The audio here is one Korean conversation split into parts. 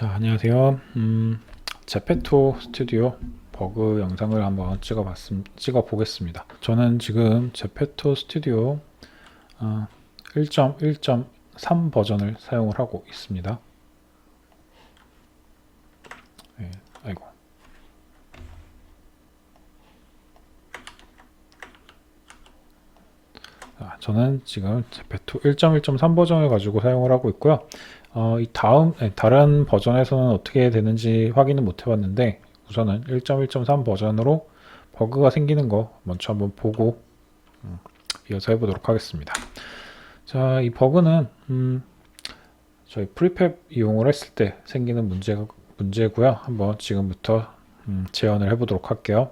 자, 안녕하세요. 음, 제페토 스튜디오 버그 영상을 한번 찍어봤음, 찍어보겠습니다. 저는 지금 제페토 스튜디오 어, 1.1.3 버전을 사용을 하고 있습니다. 네, 아이고. 자, 저는 지금 제페토 1.1.3 버전을 가지고 사용을 하고 있고요. 어, 이 다음 네, 다른 버전에서는 어떻게 되는지 확인은 못 해봤는데 우선은 1.1.3 버전으로 버그가 생기는 거 먼저 한번 보고 음, 이어서 해보도록 하겠습니다. 자, 이 버그는 음, 저희 프리팹 이용을 했을 때 생기는 문제가 문제고요. 한번 지금부터 음, 재현을 해보도록 할게요.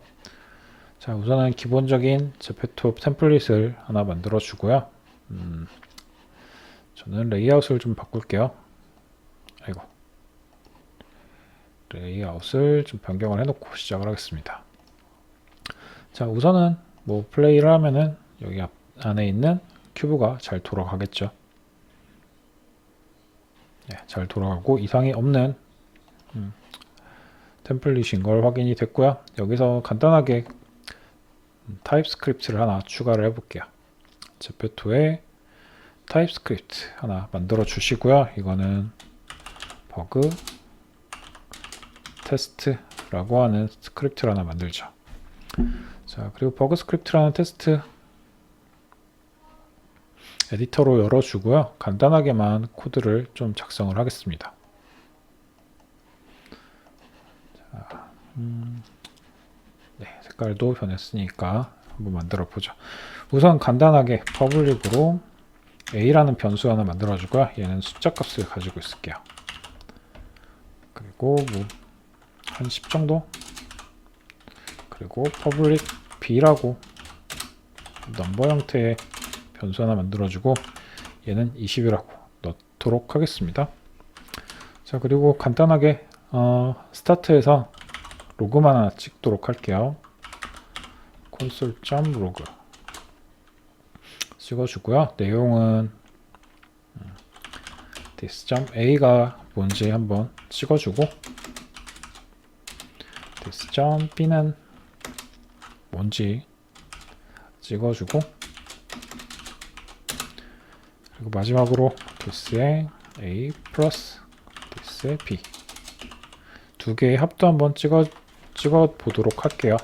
자, 우선은 기본적인 제페토 템플릿을 하나 만들어 주고요. 음, 저는 레이아웃을 좀 바꿀게요. 아이고. 레이아웃을 좀 변경을 해놓고 시작을 하겠습니다. 자, 우선은 뭐 플레이를 하면은 여기 앞 안에 있는 큐브가 잘 돌아가겠죠. 네, 잘 돌아가고 이상이 없는 음, 템플릿인 걸 확인이 됐고요. 여기서 간단하게 타입스크립트를 하나 추가를 해볼게요. 제페토에 타입스크립트 하나 만들어 주시고요. 이거는 버그 테스트라고 하는 스크립트를 하나 만들죠. 자, 그리고 버그 스크립트라는 테스트 에디터로 열어주고요. 간단하게만 코드를 좀 작성을 하겠습니다. 자, 음, 네, 색깔도 변했으니까 한번 만들어 보죠. 우선 간단하게 퍼블릭으로 a라는 변수 하나 만들어 주고요. 얘는 숫자 값을 가지고 있을게요. 그리고 뭐 한 10 정도 그리고 public b라고 넘버 형태의 변수 하나 만들어주고 얘는 20이라고 넣도록 하겠습니다. 자 그리고 간단하게 어, 스타트에서 로그만 하나 찍도록 할게요. console.log 찍어주고요. 내용은 음, this.a가 뭔지 한번 찍어주고 this.b는 뭔지 찍어주고 그리고 마지막으로 this의 a 플러스 this의 b 두 개의 합도 한번 찍어 찍어 보도록 할게요.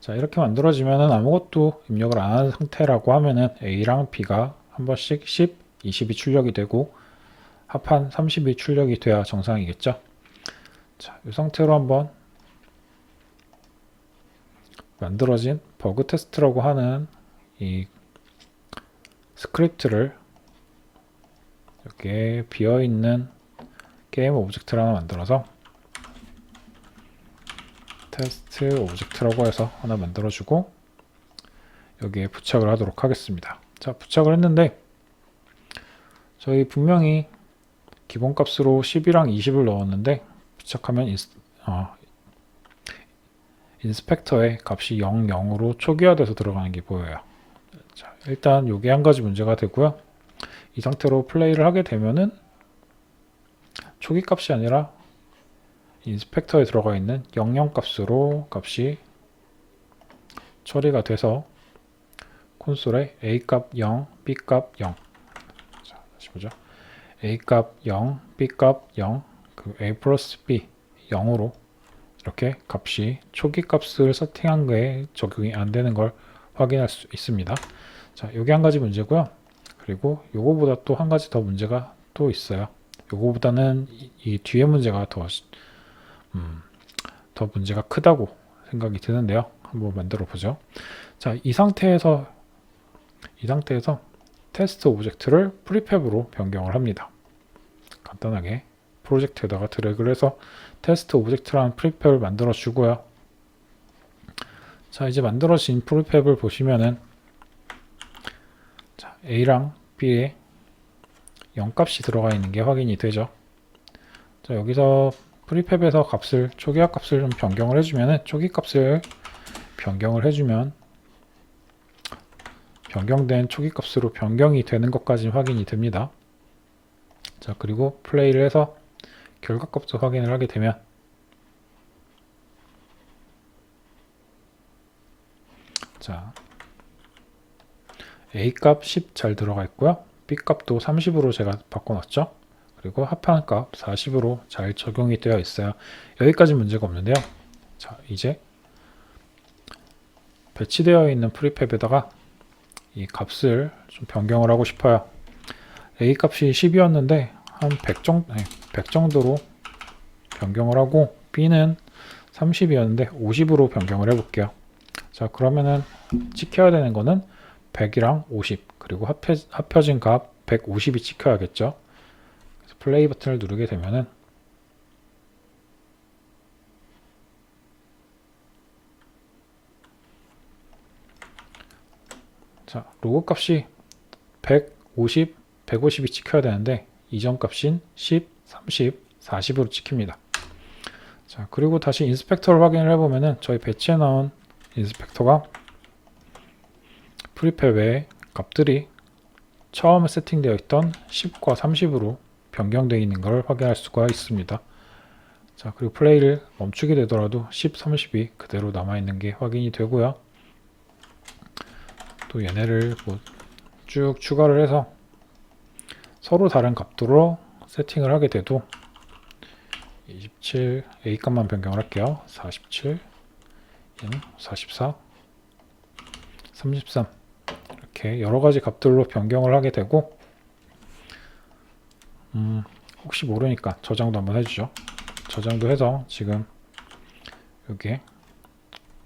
자 이렇게 만들어지면은 아무것도 입력을 안 한 상태라고 하면은 a랑 b가 한 번씩 10, 20이 출력이 되고 합한 30이 출력이 돼야 정상이겠죠. 자, 이 상태로 한번 만들어진 버그 테스트라고 하는 이 스크립트를 여기에 비어 있는 게임 오브젝트를 하나 만들어서 테스트 오브젝트라고 해서 하나 만들어주고 여기에 부착을 하도록 하겠습니다. 자, 부착을 했는데 저희 분명히 기본값으로 10이랑 20을 넣었는데 부착하면 인스, 어, 인스펙터에 값이 0, 0으로 초기화돼서 들어가는 게 보여요. 자, 일단 요게 한 가지 문제가 되고요. 이 상태로 플레이를 하게 되면은 초기 값이 아니라 인스펙터에 들어가 있는 00 값으로 값이 처리가 돼서 콘솔에 A 값 0, B 값 0. 자, 다시 보죠. A 값 0, B 값 0, 그 A 플러스 B 0으로 이렇게 값이 초기 값을 세팅한 거에 적용이 안 되는 걸 확인할 수 있습니다. 자, 요게 한 가지 문제고요. 그리고 요거보다 또 한 가지 더 문제가 또 있어요. 요거보다는 이, 이 뒤에 문제가 더, 음, 더 문제가 크다고 생각이 드는데요. 한번 만들어 보죠. 자, 이 상태에서, 이 상태에서 테스트 오브젝트를 프리팹으로 변경을 합니다. 간단하게 프로젝트에다가 드래그를 해서 테스트 오브젝트라는 프리팹을 만들어 주고요. 자, 이제 만들어진 프리팹을 보시면은 자, A랑 B에 0값이 들어가 있는 게 확인이 되죠. 자, 여기서 프리팹에서 값을 초기화 값을 좀 변경을 해주면은 초기 값을 변경을 해주면 변경된 초기 값으로 변경이 되는 것까지 확인이 됩니다. 자, 그리고 플레이를 해서 결과값도 확인을 하게 되면 자 A 값 10 잘 들어가 있고요. B 값도 30으로 제가 바꿔놨죠. 그리고 합한 값 40으로 잘 적용이 되어 있어요. 여기까지 문제가 없는데요. 자, 이제 배치되어 있는 프리팹에다가 이 값을 좀 변경을 하고 싶어요. A 값이 10이었는데 한 100 정도, 100 정도로 변경을 하고 B는 30이었는데 50으로 변경을 해볼게요. 자, 그러면은 찍혀야 되는 거는 100이랑 50 그리고 합해, 합혀진 값 150이 찍혀야겠죠. 그래서 플레이 버튼을 누르게 되면은 자 로그 값이 150, 150이 찍혀야 되는데 이전 값인 10, 30, 40으로 찍힙니다. 자 그리고 다시 인스펙터를 확인을 해보면은 저희 배치해 나온 인스펙터가 프리팹 외에 값들이 처음에 세팅되어 있던 10과 30으로 변경되어 있는 걸 확인할 수가 있습니다. 자, 그리고 플레이를 멈추게 되더라도 10, 30이 그대로 남아 있는 게 확인이 되고요. 또 얘네를 뭐 쭉 추가를 해서 서로 다른 값도로 세팅을 하게 돼도 27 A 값만 변경을 할게요. 47 얘는 44 33 이렇게 여러 가지 값들로 변경을 하게 되고 음, 혹시 모르니까 저장도 한번 해주죠. 저장도 해서 지금 여기에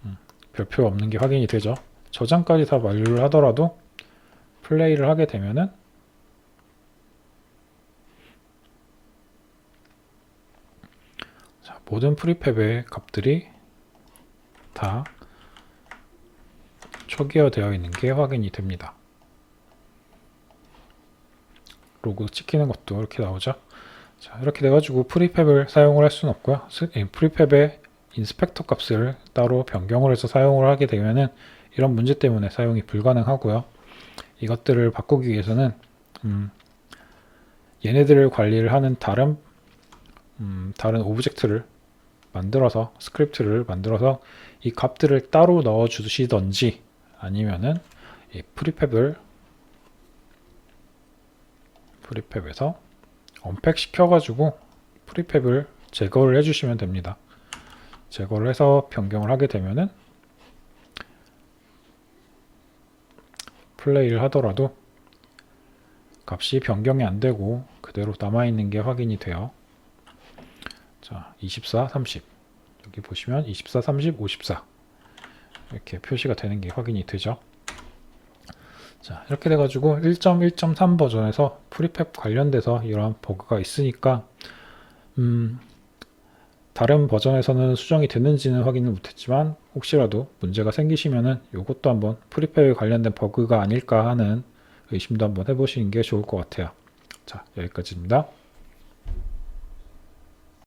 음, 별표 없는 게 확인이 되죠. 저장까지 다 완료를 하더라도 플레이를 하게 되면은 자, 모든 프리팹의 값들이 다 초기화되어 있는 게 확인이 됩니다. 로고 찍히는 것도 이렇게 나오죠. 자, 이렇게 돼가지고 프리팹을 사용을 할 수는 없고요. 프리팹의 인스펙터 값을 따로 변경을 해서 사용을 하게 되면은 이런 문제 때문에 사용이 불가능하고요. 이것들을 바꾸기 위해서는 음, 얘네들을 관리를 하는 다른 음, 다른 오브젝트를 만들어서 스크립트를 만들어서 이 값들을 따로 넣어 주시던지 아니면은 이 프리팹을 프리팹에서 언팩 시켜 가지고 프리팹을 제거를 해 주시면 됩니다. 제거를 해서 변경을 하게 되면은 플레이를 하더라도 값이 변경이 안 되고 그대로 남아 있는 게 확인이 돼요. 자, 24, 30 여기 보시면 24, 30, 54 이렇게 표시가 되는 게 확인이 되죠. 자, 이렇게 돼가지고 1.1.3 버전에서 프리팹 관련돼서 이러한 버그가 있으니까, 음, 다른 버전에서는 수정이 됐는지는 확인을 못했지만, 혹시라도 문제가 생기시면은 이것도 한번 프리팹에 관련된 버그가 아닐까 하는 의심도 한번 해보시는 게 좋을 것 같아요. 자, 여기까지입니다.